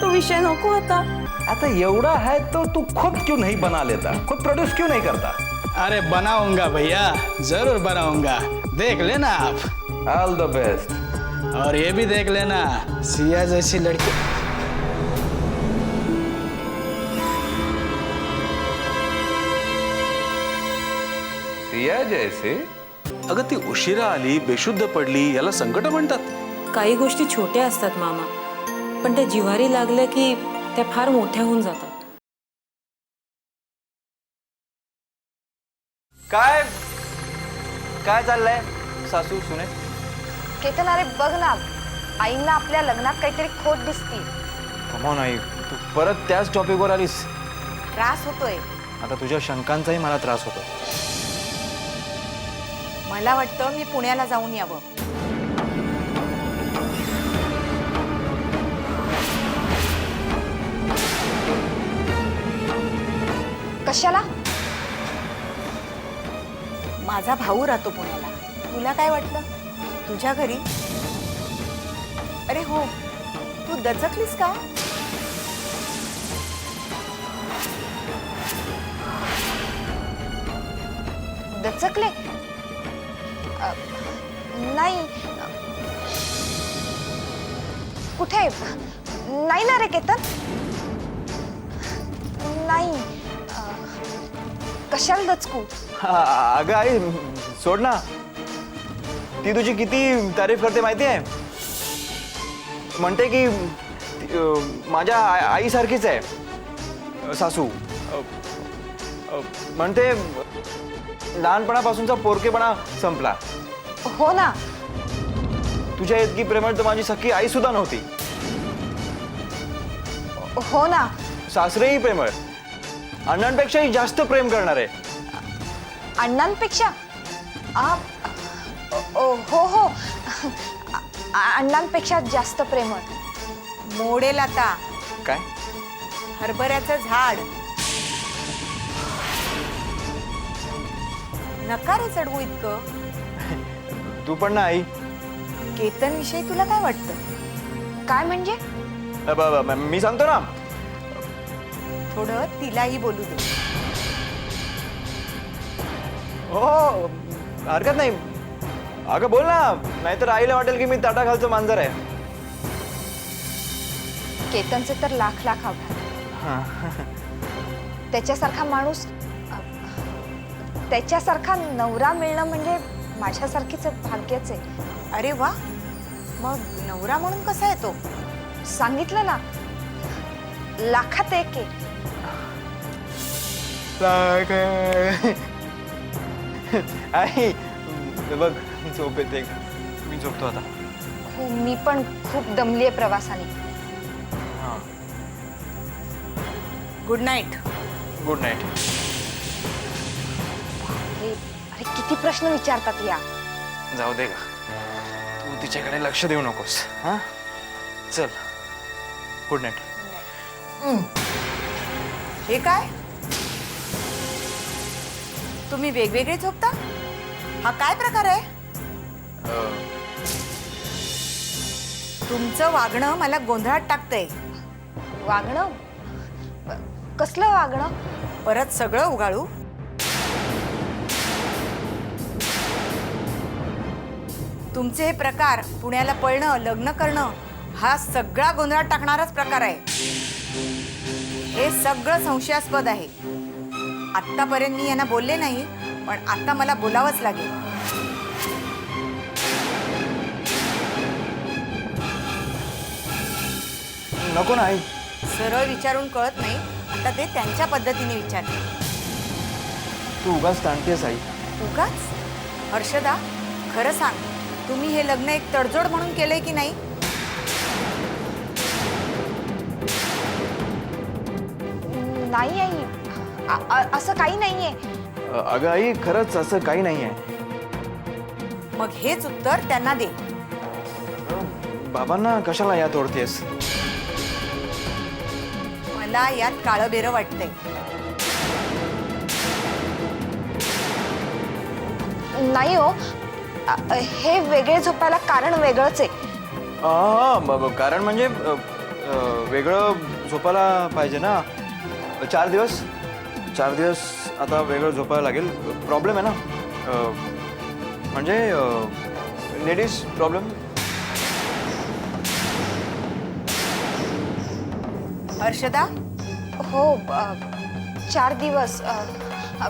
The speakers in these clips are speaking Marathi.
तो विषय नको आता। आता एवढा है तो तू खुद क्यों नहीं बना लेता? खुद प्रोड्यूस क्यों नहीं करता? अरे बनाऊँगा भैया ज़रूर बनाऊँगा। देख लेना आप। ऑल द बेस्ट और ये भी देख लेना सिया जैसी लड़की। सिया जैसे? अगं ती उशिरा आली बेशुद्ध पडली याला संकट म्हणतात? काही गोष्टी छोट्या असतात मामा. पण त्या जिव्हारी लागल्या की त्या फार मोठ्या होऊन जातात. काय? काय चाललंय सासू सुने? केतन अरे बघ ना आईंना आपल्या लग्नात काहीतरी खोट दिसती. कमॉन आई. तू परत त्याच टॉपिकवर आलीस. त्रास होतोय. आता तुझ्या शंकांचाही मला त्रास होतो. मला वाटतं मी पुण्याला जाऊन यावं. कशाला? माझा भाऊ राहतो पुण्याला. तुला काय वाटलं? तुझ्या घरी? अरे हो. तू दचकलीस का? दचकले? नाही. कुठे? नाही ना रे केतन. नाही. कशाला दचकू? हा, अगं आई सोड ना. ती तुझी किती तारीफ करते माहिती आहे? म्हणते की ती, अं, माझ्या आई- आईसारखीच आहे. अं, सासू. अं, अं, म्हणते लहानपणापासूनचा पोरकेपणा संपला. हो ना. तुझ्या इतकी प्रेमळ तर माझी सख्खी आई सुद्धा नव्हती. हो ना. सासरेही प्रेमळ. अण्णांपेक्षाही जास्त प्रेम करणार. आहे अण्णांपेक्षा? आ, ओ, हो हो. आ- अण्णांपेक्षा जास्त प्रेमळ मोडेल आता. काय? हरभऱ्याचं झाड. नका रे चढवू इतकं. तू पण ना आई. केतन विषयी तुला काय वाटतं? काय म्हणजे? अ, ब- ब- मी सांगतो ना. थोडं तिलाही बोलू दे. हो हरकत नाही. अगं बोल ना. नाहीतर आईला वाटेल की मी ताटाखालचं मांजर आहे. केतनचे तर लाख लाख आभार. त्याच्यासारखा माणूस अ, त्याच्यासारखा नवरा मिळणं म्हणजे माझ्यासारखीच भाग्यच आहे. अरे वा. मग नवरा म्हणून कसा येतो सांगितलं ना. लाखात एक आहे. आई बघ झोप येते. मी झोपतो आता. हो मी पण खूप दमली आहे प्रवासाने. गुड नाईट गुड नाईट अरे अरे किती प्रश्न विचारतात या. जाऊ दे का तू तिच्याकडे लक्ष देऊ नकोस. हा? चल. गुड नाईट हे काय? तुम्ही वेगवेगळे झोपता? हा काय प्रकार आहे? तुमचं वागणं मला गोंधळात टाकतंय. वागणं? ब- कसलं वागणं? परत सगळं उगाळू. तुमचे हे प्रकार पुण्याला पळणं लग्न करणं हा सगळा गोंधळात टाकणाराच प्रकार आहे. हे सगळं संशयास्पद आहे. आत्तापर्यंत मी यांना बोलले नाही पण आता मला बोलावंच लागेल. नको ना आई. सरळ विचारून कळत नाही. आता ते त्यांच्या पद्धतीने विचारते. तू उगाच ताणतेस आई. उगाच? हर्षदा खरं सांग तुम्ही हे लग्न एक तडजोड म्हणून केलंय की नाही? नाही आई. असं काही नाहीये. अ, अगं आई खरंच असं काही नाही आहे मग हेच उत्तर त्यांना दे. बाबांना कशाला यात ओढतेस? मला यात काळं बेरं वाटतंय. नाही हो. हे वेगळे झोपायला कारण वेगळंच आहे. हा ब- ब- कारण म्हणजे अ, अ, वेगळं झोपायला पाहिजे ना? चार दिवस? चार दिवस आता वेगळं झोपायला लागेल. प्रॉब्लेम आहे ना? अ, म्हणजे लेडीज प्रॉब्लेम हर्षदा? हो अ, चार दिवस. अ, अ,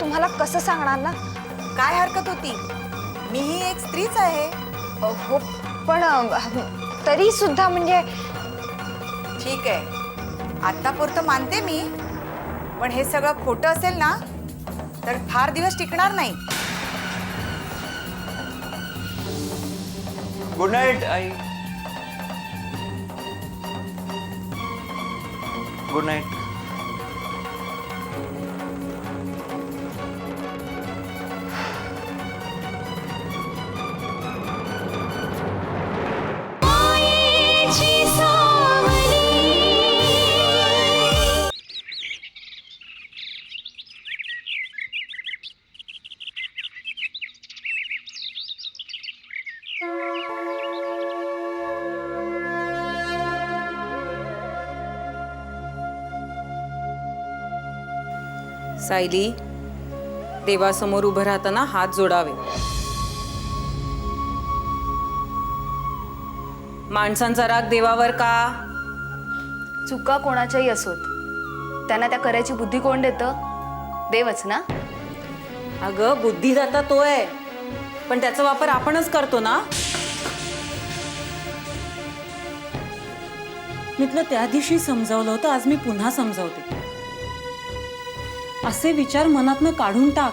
तुम्हाला कसं सांगणार ना? काय हरकत होती? मीही एक स्त्रीच आहे. अ, हो पण तरी सुद्धा म्हणजे ठीक आहे. आत्तापुरतं मानते मी. पण हे सगळं खोटं असेल ना तर फार दिवस टिकणार नाही. गुड नाईट आई. गुड नाईट सायली देवासमोर उभं राहताना हात जोडावे. माणसांचा राग देवावर का? चुका कोणाच्याही असोत. त्यांना त्या करायची बुद्धी कोण देतं? देवच ना? अगं बुद्धिदाता तो आहे. पण त्याचा वापर आपणच करतो ना? मी तुला त्या दिवशी समजावलं होतं आज मी पुन्हा समजावते. असे विचार मनातनं काढून टाक.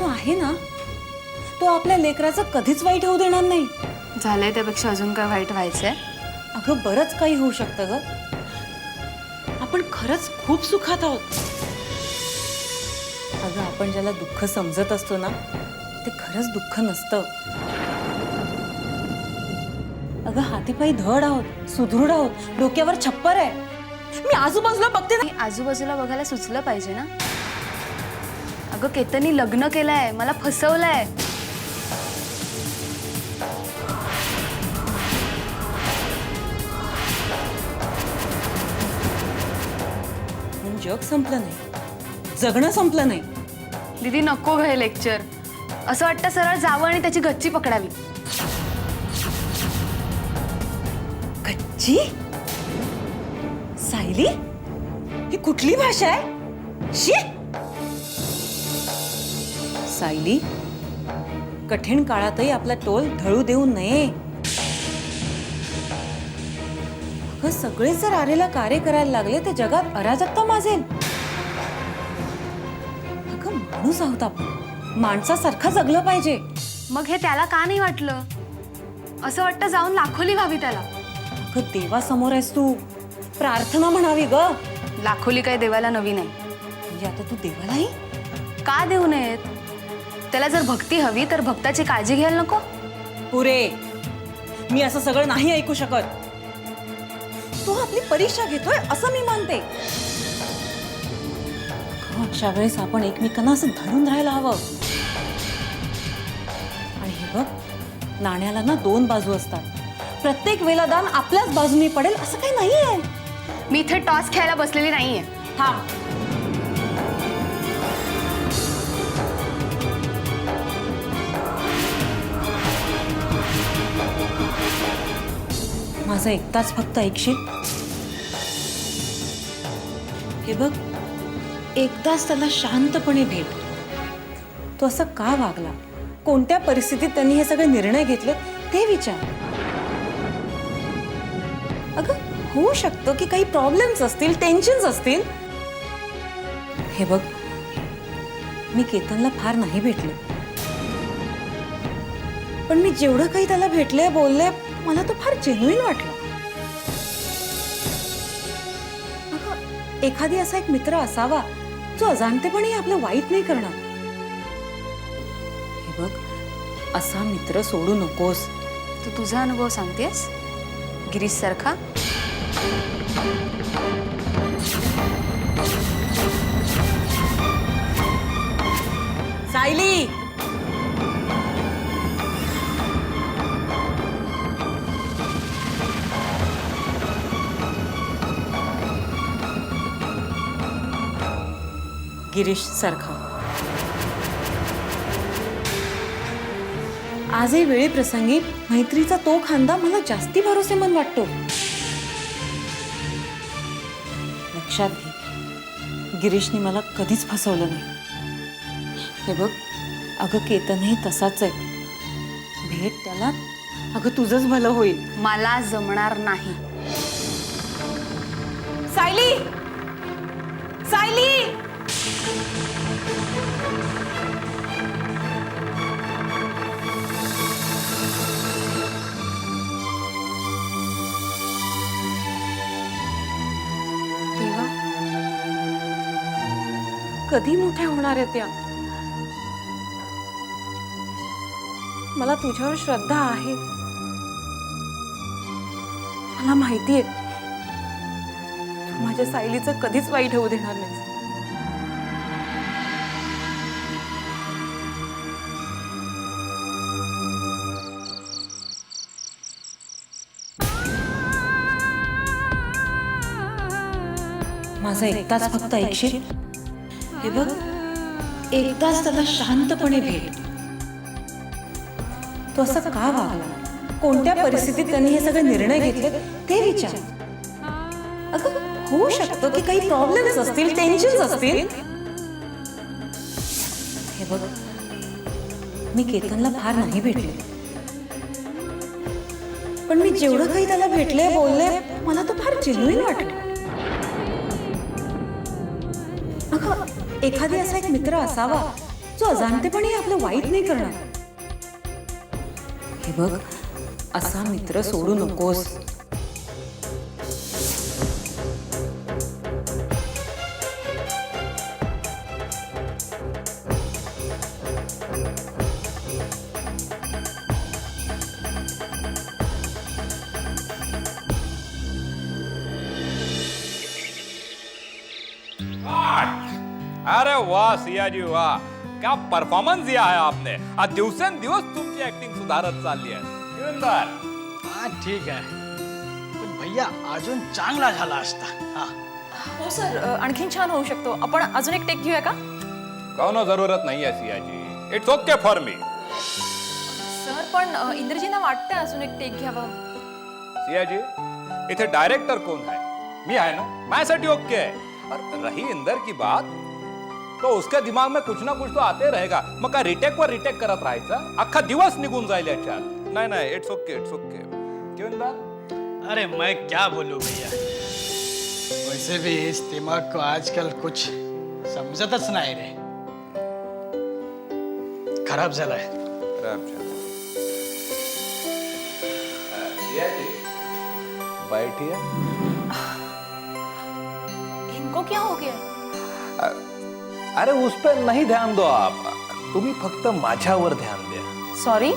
तो आहे ना? तो आपल्या लेकराचं कधीच वाईट होऊ देणार नाही. झालंय त्यापेक्षा अजून काय वाईट व्हायचंय? अगं बरंच काही होऊ शकतं ग. आपण खरंच खूप सुखात आहोत. अगं आपण ज्याला दुःख समजत असतो ना ते खरंच दुःख नसतं. अगं हातीपायी धड आहोत सुदृढ आहोत डोक्यावर छप्पर आहे. मी आजूबाजूला बघते ना. आजूबाजूला बघायला सुचलं पाहिजे ना. अगं केतननी लग्न केलंय मला फसवलंय. पण जग संपलं नाही. जगणं संपलं नाही. दीदी नको घे लेक्चर. असं वाटतं सरळ जावं आणि त्याची गच्ची पकडावी. कच्ची सायली? ही कुठली भाषा आहे? शी! सायली कठीण काळातही आपला टोल ढळू देऊ नये. अगं सगळे जर आरेला कार्य करायला लागले तर जगात अराजकता माजेल. अगं माणूस आहोत आपण. माणसासारखं जगलं पाहिजे. मग हे त्याला का नाही वाटलं? असं वाटतं जाऊन लाखोली व्हावी त्याला. अगं देवासमोर आहेस तू. प्रार्थना म्हणावी ग. लाखोली काय देवाला नवी नाही म्हणजे आता तू देवालाही? का देऊ नयेत? त्याला जर भक्ती हवी तर भक्ताची काळजी घ्यायला नको? पुरे मी असं सगळं नाही ऐकू शकत. तो आपली परीक्षा घेतोय असं मी मानते. अशा वेळेस आपण एकमेकांना असं धरून राहायला हवं. आणि हे बघ नाण्याला ना दोन बाजू असतात. प्रत्येक वेळेला दान आपल्याच बाजूने पडेल असं काही नाहीये. मी इथे टॉस खेळायला बसलेली नाहीये. थांब माझं एकटाच फक्त ऐकशील? हे बघ एकदाच त्याला शांतपणे भेट. तो असं का वागला? कोणत्या परिस्थितीत त्यांनी हे सगळे निर्णय घेतले ते विचार. अगं होऊ शकतं की काही प्रॉब्लेम्स असतील टेन्शन्स असतील. हे बघ मी केतनला फार नाही भेटले. पण मी जेवढं काही त्याला भेटले बोलले मला तो फार जेन्युईन वाटलं. एखादी असा एक मित्र असावा जो अजाणतेपणे आपलं वाईट नाही करणार. हे बघ असा मित्र सोडू नकोस. तू तुझा अनुभव सांगतेस? गिरीश सारखा? सायली! गिरीश सारखा. आजही वेळी प्रसंगी मैत्रीचा तो खांदा मला जास्ती भरोसेमंद वाटतो. लक्षात घे. गिरीशने मला कधीच फसवलं नाही. हे बघ अगं केतनही तसाच आहे. भेट त्याला अगं तुझंच भलं होईल. मला जमणार नाही. सायली! सायली! कधी मोठ्या होणार आहेत त्या? मला तुझ्यावर श्रद्धा आहे. मला माहितीये तू माझ्या सायलीचं कधीच वाईट होऊ देणार नाही माझा एकदाच फक्त ऐकशील? हे बघ एकदाच त्याला शांतपणे भेट. तो असं का वागला? कोणत्या परिस्थितीत त्यांनी हे सगळे निर्णय घेतले ते विचार. अगं होऊ शकतं की काही प्रॉब्लेम्स असतील टेन्शन असतील. हे बघ मी केतनला फार नाही भेटले. पण मी जेवढं काही त्याला भेटले बोलले मला तो फार जेन्युइन वाटलं. एखादी असा एक मित्र असावा जो अजाणतेपणे आपलं वाईट नाही करणार. हे बघ असा मित्र सोडू नकोस. वाह सियाजी वाह क्या परफॉर्मन्स दिया है आपने. आज दिवसेंदिवस तुमची ऍक्टिंग सुधारत चालली आहे. इवनदार हा ठीक आहे. पण भैया अजून चांगला झाला असता. हा. हो सर. आणखीन छान होऊ शकतो. आपण अजून एक टेक घेऊया का? कौनो जरूरत नहीं है Siyaji it's okay for me sir पण इंद्रजींना वाटतंय अजून एक टेक घ्यावा. सियाजी इथे डायरेक्टर कोण है मी आहे ना? माझ्यासाठी ओके आहे. और रही इंदर की बात? तो उसके दिमाग में कुछ ना कुछ तो आते रहेगा। मग काय रिटेक वर रिटेक करत राहायचं? अख्खा दिवस निघून जाईल याच्यात. नाही नाही इट्स ओके इट्स ओके क्यों इंदर अरे मैं क्या बोलूँ भैया? वैसे भी इस दिमाग को आजकल कुछ समजतच नाही रे। खराब झालाय खराब चला सियाजी बैठिए इनको क्या हो गया? अरे उस पर नहीं ध्यान दो आप। तुम्ही फक्त माझ्यावर ध्यान द्या। सॉरी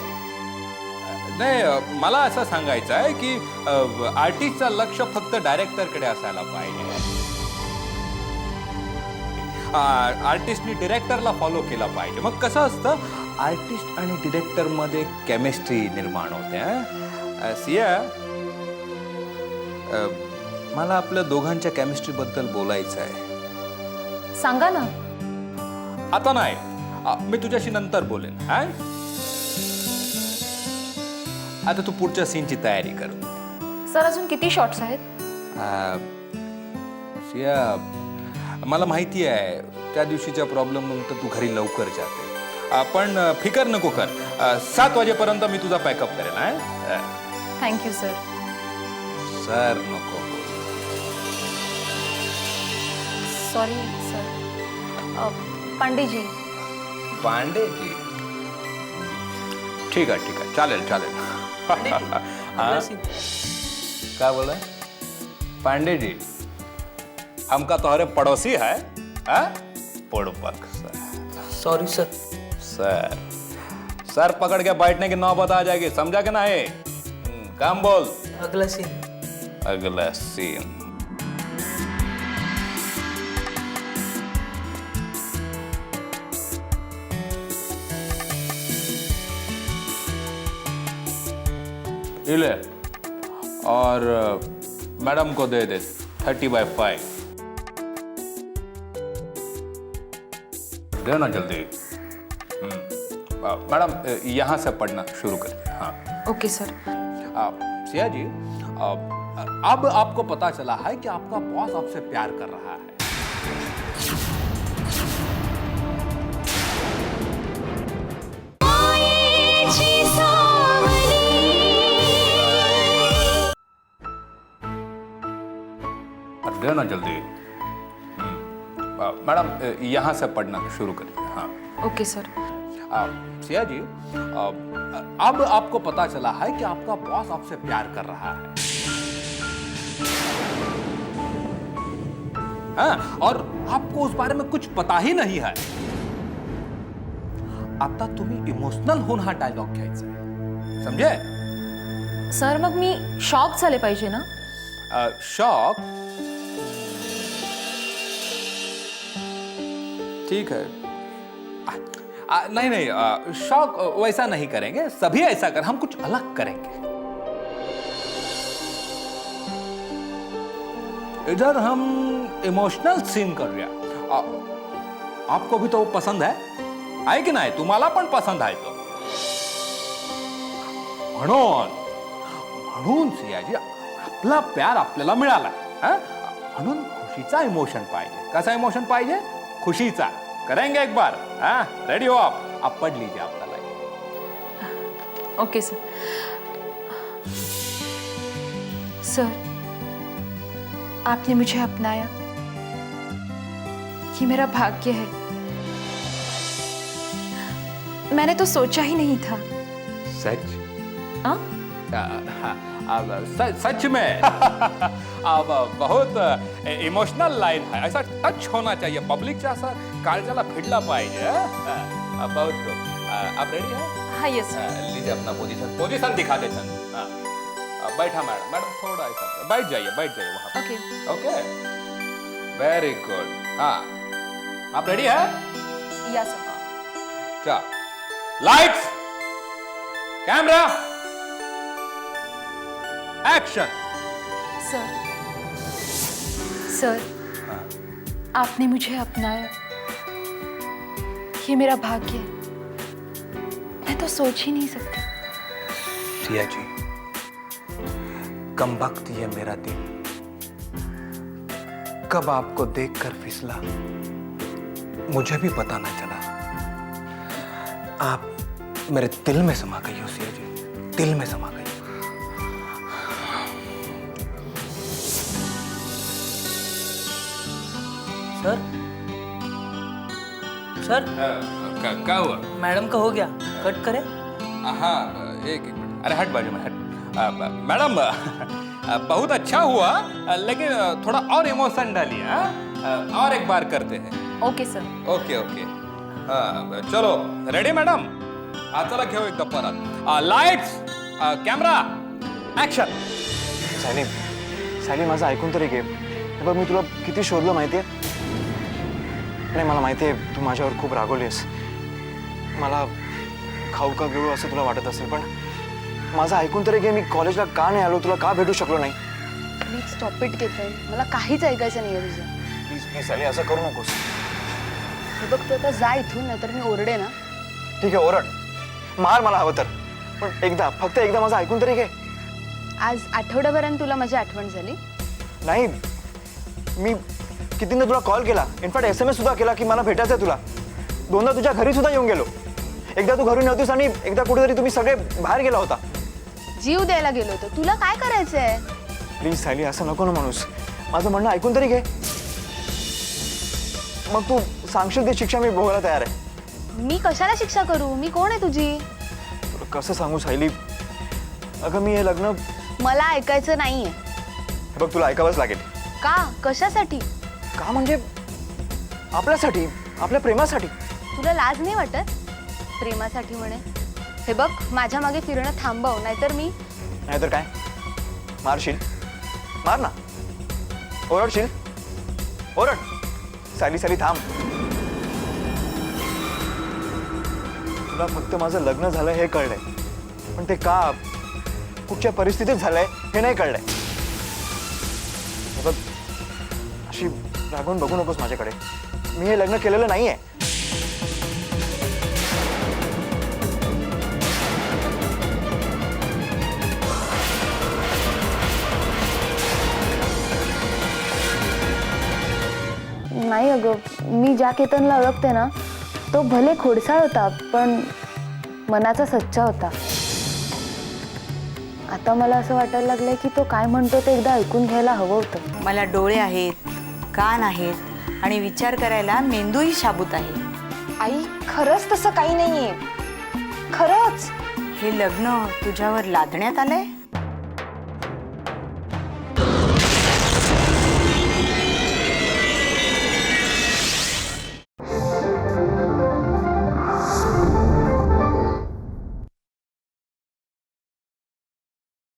नाही मला असं सांगायचं आहे की आर्टिस्टचं लक्ष फक्त डायरेक्टरकडे असायला पाहिजे. आर्टिस्टनी डिरेक्टरला फॉलो केला पाहिजे. मग कसं असतं आर्टिस्ट आणि डिरेक्टरमध्ये केमिस्ट्री निर्माण होते हं? अ, सिया अ, मला आपल्या दोघांच्या केमिस्ट्रीबद्दल बोलायचं आहे. सांगा ना. आता नाही. मी तुझ्याशी नंतर बोलेन हा? आता तू पुढच्या सीनची तयारी कर. सर अजून किती शॉट्स आहेत? सिया मला माहिती आहे त्या दिवशीच्या प्रॉब्लेम नंतर तू घरी लवकर जाते. पण अ, फिकर नको कर. सात वाजेपर्यंत मी तुझा पॅकअप करेन हा? Thank you sir. सर नको. Sorry sir. पांडेजी पांडेजी ठीक आहे ठीक आहे चालेल चालेल। हाँ? क्या बोला? पांडे जी हमका तुम्हारे पड़ोसी है हाँ? पुड़पक sir. Sorry sir sir sir पकड़ के बैठने की नौबत आ जाएगी समझा कि ना है काम बोल। अगला सीन अगला सीन ये ले और मैडम को दे दे थर्टी बाय फाइव। देना जल्दी। हम्म। मैडम यहाँ से पढ़ना शुरू करें। हाँ। Okay sir. सिया जी अब आपको पता चला है कि आपका बॉस आपसे प्यार कर रहा है। और देना जल्दी। हम्म। मैडम यहाँ से पढ़ना शुरू करिए हाँ। Okay sir. सिया जी आ, अब आपको पता चला है कि आपका बॉस आपसे प्यार कर रहा है। हाँ, और आपको उस बारे में कुछ पता ही नहीं है। आता तुम्ही इमोशनल होऊन हा डायलॉग घ्यायचा आहे. समजे सर मग मी शॉक झाले पाहिजे ना। शॉक? ठीक है। आ, आ, नहीं नहीं आ, शॉक वैसा नहीं करेंगे। सभी ऐसा कर हम कुछ अलग करेंगे। इधर हम इमोशनल सीन करूया आ, आपको भी तो पसंद है? आहे की नाही तुम्हाला पण पसंद आहे तो। म्हणून म्हणून सियाजी आपला प्यार आपल्याला मिळाला म्हणून खुशीचा इमोशन पाहिजे। कसा इमोशन पाहिजे? खुशीचा. करेंगे एक बार हा? रेडी हो आप? आप पढ़ लीजिए आपका लाइन ओके सर सर आपने मुझे अपनाया। ये मेरा भाग्य है। मैंने तो सोचा ही नहीं था। सच? हाँ? आ, हाँ, अब स- सच में। बहुत इमोशनल लाइन है। ऐसा टच होना चाहिए पब्लिकच्या असं काळजाला भिडला पाहिजे हा? बहुत good. आप रेडी है? हाँ यस लीजिए अपना पोजीशन पोजीशन दिखा दे सन हाँ। आ, बैठा मैडम। मैडम थोड़ा ऐसा। बैठ जाइए बैठ जाइए वहाँ ओके। ओके? वेरी गुड हाँ। आप रेडी है? या sir lights camera action sir sir, आपने मुझे अपनाया। ये मेरा भाग्य है। मैं तो सोच ही नहीं सकती। सिया जी, कम वक्त ये मेरा दिल कब आपको देखकर फिसला, मुझे भी पता न चला। आप मेरे दिल में समा गई हो सिया जी, दिल में समा गई। सर? सर? क्या क्या हुआ? मैडम का हो गया? कट करें? हाँ एक एक मिनट. अरे हट बाजू में हट. आ, मैडम आ, बहुत अच्छा हुआ लेकिन थोड़ा और इमोशन डालिए हाँ? और एक बार करते हैं। Okay sir. Okay okay. हाँ चलो रेडी मॅडम हा चला घेऊ एकदा परत lights camera action Sayali Sayali माझं ऐकून तरी घे. हे बघ मी तुला किती शोधलं माहितीये? नाही मला माहिती आहे तू माझ्यावर खूप रागवलीस मला खाऊ का गिळू असं तुला वाटत असेल पण माझं ऐकून तरी घे मी कॉलेजला का नाही आलो तुला का भेटू शकलो नाही? प्लीज स्टॉप इट केतन मला काहीच ऐकायचं नाही आहे तुझं. प्लीज प्लीज आली असं करू नकोस. हे बघ तू आता जा इथून नाहीतर मी ओरडे ना. ठीक आहे ओरड. मार मला हवं तर. पण एकदा फक्त एकदा माझं ऐकून तरी घे. आज आठवड्याभराने तुला माझी आठवण झाली? नाही मी कितींदा तुला कॉल? केला इनफॅक्ट एस एम एस सुद्धा केला की मला भेटायचं आहे तुला. दोनदा तुझ्या घरी सुद्धा येऊन गेलो. एकदा तू घरी नव्हतीस आणि एकदा कुठेतरी तुम्ही सगळे बाहेर गेला होता. जीव द्यायला गेलो होतो. तुला काय करायचंय? प्लीज सायली असं नको ना माणूस माझं म्हणणं ऐकून तरी घे. मग तू सांगशील ती शिक्षा मी भोगायला तयार आहे. मी कशाला शिक्षा करू? मी कोण आहे तुझी? तुला कसं सांगू सायली? अगं मी हे लग्न मला ऐकायचं नाहीये. हे बघ तुला ऐकावंच लागेल. का? कशासाठी? का म्हणजे आपल्यासाठी आपल्या प्रेमासाठी? तुला लाज नाही वाटत? प्रेमासाठी म्हणे. हे बघ माझ्या मागे फिरणं थांबव नाहीतर मी नाहीतर काय? मारशील? मार ना. ओरडशील? ओरड. साली साली थांब. तुला फक्त माझं लग्न झालं हे कळलंय. पण ते का कुठच्या परिस्थितीत झालंय हे नाही कळलंय. रागवून बघू नकोस माझ्याकडे. मी हे लग्न केलेलं नाहीये. नाही अगं मी ज्या केतनला ओळखते ना तो भले खोडसाळ होता पण मनाचा सच्चा होता. आता मला असं वाटायला लागलंय की तो काय म्हणतो ते एकदा ऐकून घ्यायला हवं होतं. मला डोळे आहेत. कान आहेत आणि विचार करायला मेंदूही शाबूत आहे. आई खरंच तसं काही नाहीये. खरंच? हे लग्न तुझ्यावर लादण्यात आलंय?